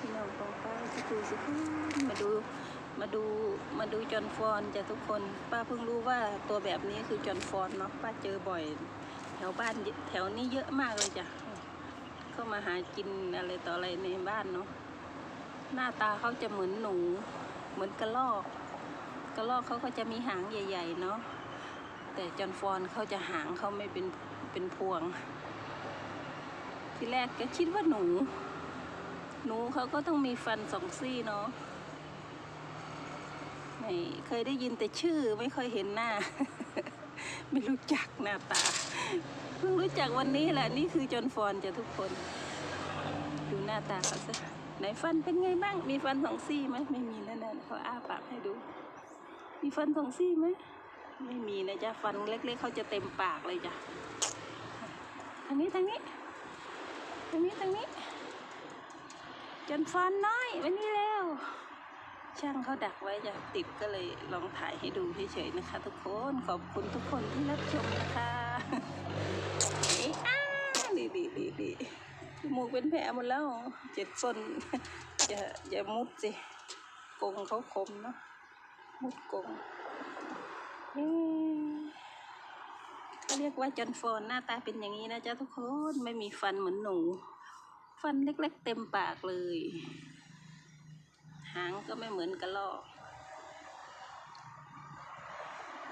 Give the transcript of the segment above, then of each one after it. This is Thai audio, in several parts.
พี่น้องของป้าสุกูสุกูมาดูมาดูมาดูจอนฟอนจ้ะทุกคนป้าเพิ่งรู้ว่าตัวแบบนี้คือจอนฟอนเนาะป้าเจอบ่อย แถวบ้านแถวนี้เยอะมากเลยจ้ะเข้ามาหากินอะไรต่ออะไรในบ้านเนาะหน้าตาเขาจะเหมือนหนู เหมือนกระรอก กระรอกเขาก็จะมีหางใหญ่ ๆ เนาะแต่จอนฟอนเขาจะหางเขาไม่เป็นเป็นพวง ทีแรกก็คิดว่าหนู หนูเขาก็ต้องมีฟันสองซี่เนาะไม่เคยได้ยินแต่ชื่อไม่เคยเห็นหน้า ไม่รู้จักหน้าตา เพิ่งรู้จักวันนี้แหละนี่คือจอนฟอนจะทุกคน ดูหน้าตาเขาซะไหนฟันเป็นไงบ้าง มีฟันสองซี่ไหมไม่มีแน่ๆเขาอ้าปากให้ดู มีฟันสองซี่ไหมไม่มีนะจ๊ะฟันเล็ก ๆเขาจะเต็มปากเลยจ้ะทางนี้ทางนี้ทางนี้ทางนี้ จนฟันน้อยวันนี้แล้ว ช่างเขาดักไว้จะติดก็เลยลองถ่ายให้ดูเฉยๆนะคะ ทุกคนขอบคุณทุกคนที่รับชมนะคะดีดีดีดีจมูกเป็นแผลหมดแล้วเจ็ดส้นอย่าอย่ามุดสิกงเขาคมเนาะมุดกงเอ๊ะเขาเรียกว่าจนฟอนหน้าตาเป็นอย่างนี้นะจ๊ะทุกคนไม่มีฟันเหมือนหนู ฟันเล็กๆเต็มปากเลย หางก็ไม่เหมือนกระรอก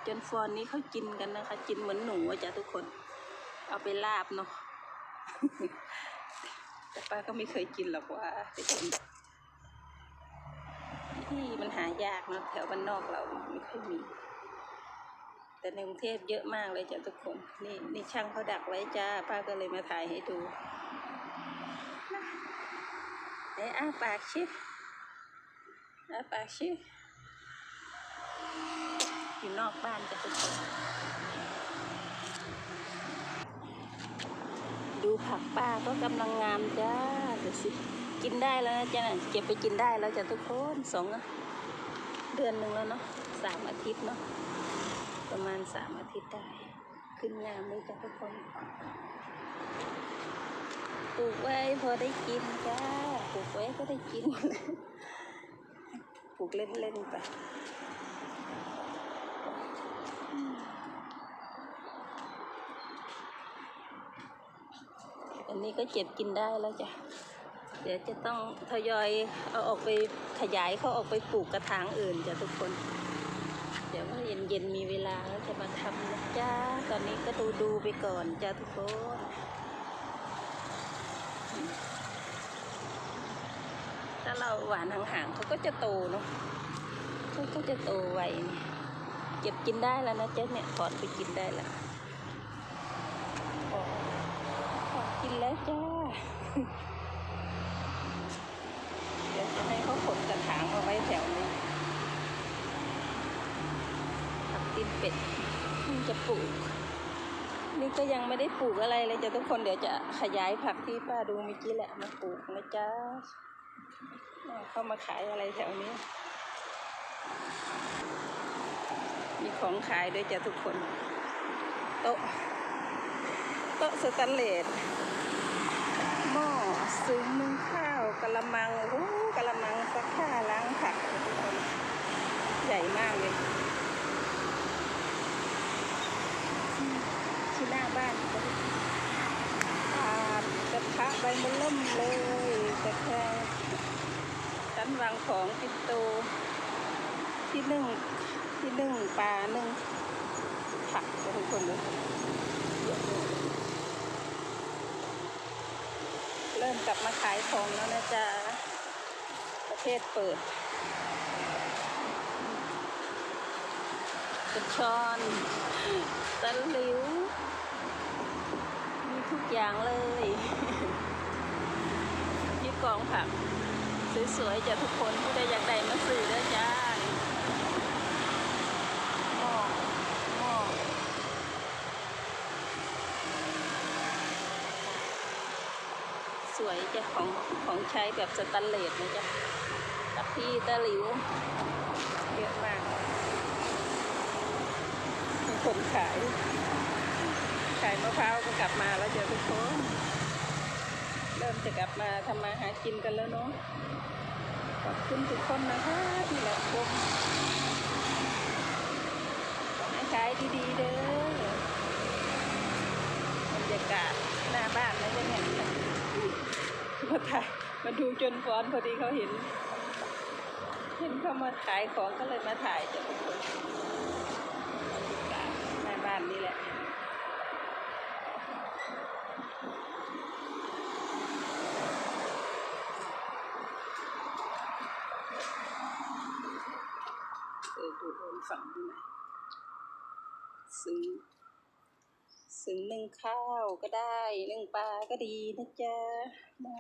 จนฟอนนี้เขากินกันนะคะ กินเหมือนหนูจ้ะทุกคน เอาไปลาบเนาะแต่ป้าก็ไม่เคยกินหรอกว่าแต่กินที่มันหายากเนาะแถวบ้านนอกเราไม่ค่อยมี แต่ในกรุงเทพเยอะมากเลยจ้ะทุกคน นี่นี่ช่างเขาดักไว้จ้า ป้าก็เลยมาถ่ายให้ดู อ้าปากชิอ้าปากชิอยู่นอกบ้านจะทุกคน ดูผักป้าก็กำลังงามจ้าดูสิ กินได้แล้วนะจ้าเก็บไปกินได้แล้วจ้ะทุกคนสองเดือนหนึ่งแล้วเนาะสามอาทิตย์เนาะประมาณสามอาทิตย์ได้ ขึ้นงามเลยจ้ะทุกคน ปลูกไว้พอได้กินจ้าปลูกไว้ก็ได้กิน ปลูกเล่นๆไปอันนี้ก็เก็บกินได้แล้วจ้ะ เดี๋ยวจะต้องทยอยเอาออกไปขยายเขาออกไปปลูกกระถางอื่นจ้ะทุกคน เดี๋ยวว่าเย็นๆมีเวลาจะมาทำนะจ้า ตอนนี้ก็ดูดูไปก่อนจ้าทุกคน ถ้า เราหวานห่างๆเขาก็จะโตเนาะเขาก็จะโตไวเก็บกินได้แล้วนะเจ๊เนี่ยถอนไปกินได้แล้วออกออกกินแล้วจ้าเดี๋ยวจะให้เขาขนกระถางมาไว้แถวนี้ผักตีนเป็ดเพิ่งจะปลูกนี่ก็ยังไม่ได้ปลูกอะไรเลยจ้ะทุกคนเดี๋ยวจะขยายผักที่ป้าดูเมื่อกี้แหละมาปลูกนะจ๊ะ เข้ามาขายอะไรแถวนี้ มีของขายด้วยจ้ะทุกคน โต๊ะ โต๊ะสแตนเลสหม้อซึ้งนึ่งข้าวกะละมังโอ้โหกะละมังซักผ้าล้างผักทุกคนใหญ่มากเลยที่หน้าบ้านจ้ะถาดกระทะใบมะล่มเลยกระแทก้นวางของปิดโต ที่นึ่งที่นึ่งปลานึ่งผักทุกคนเลยเยอะเลยเริ่มกลับมาขายของแล้วนะจ๊ะ ประเทศเปิดกระชอนตะหลิว มีทุกอย่างเลยที่กองผัก สวยๆจ้ะทุกคนที่ได้อยากได้มาซื้อเด้อจ้าหม้อหม้อสวยจ้ะของของใช้แบบสแตันเลสนะจ๊ะตะพี่ตะหลิวเยอะมากมีคนขาย ขายมะพร้าวก็กลับมาแล้วจ้ะทุกคน ริ่มจะกลับมาทำมาหากินกันแล้วเนาะขอบคุณทุกคนนะคะที่รับชมขอให้ขายดีๆเด้อบรรยากาศหน้าบ้านนะยังไงมาถ่ายมาดูจนฟ้อนพอดีเขาเห็น เห็นเขามาขายของก็เลยมาถ่ายจ้ะทุกคนหน้าบ้านนี่แหละ เออดูโดนฝั่งดูหนซึ้งซึ้งนึ่งข้าวก็ได้นึ่งปลาก็ดีนะจ๊ะหม้อ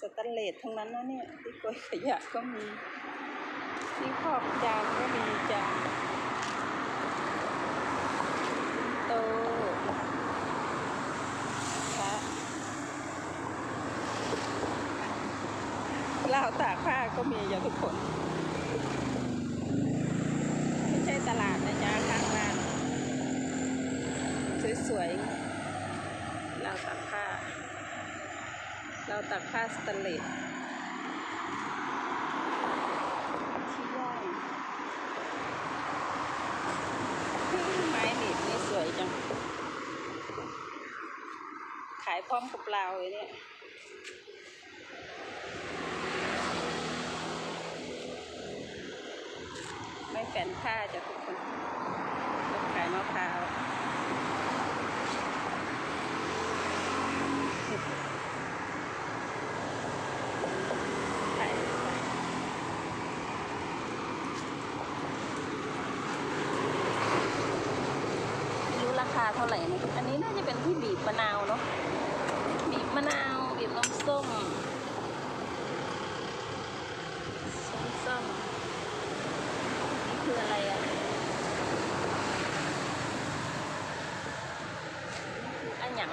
สแตนเลสทั้งนั้นนะเนี่ยที่กวยขยะก็มีที่ขอบจานก็มีจานโตค่ะราตากผ้าก็มีอย่าทุกคน ไม่ใช่ตลาดนะจ๊ะข้างบ้าน สวยเราตักผ้า เราตักผ้าสแตนเลสที่ย่างไม้หนีบนี่สวยจัง ขายพร้อมกับเราเลยเนี่ยไม่แฝนผ้าจะทุกคนขายมะพร้าว ไม่รู้ราคาเท่าไหร่นะอันนี้น่าจะเป็นที่บีบมะนาวเนาะบีบมะนาว บีบน้ำส้ม ส้มส้มๆนี่คืออะไรอะ อันหยัง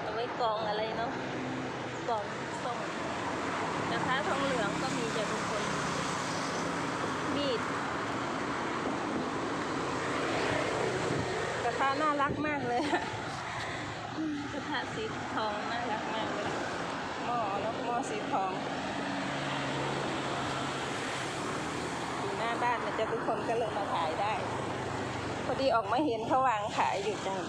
เอาไว้กรองอะไรเนาะ กรองส้มกระทะทองเหลืองก็มีจ้ะทุกคน มีดกระทะน่ารักมากเลยกระทะสีทองน่ารักมากเลยหม้อแล้วหม้อสีทองอยู่หน้าบ้านนะจ๊ะทุกคนก็เลยมาถ่ายได้ พอดีออกมาเห็นเขาวางขายอยู่จัง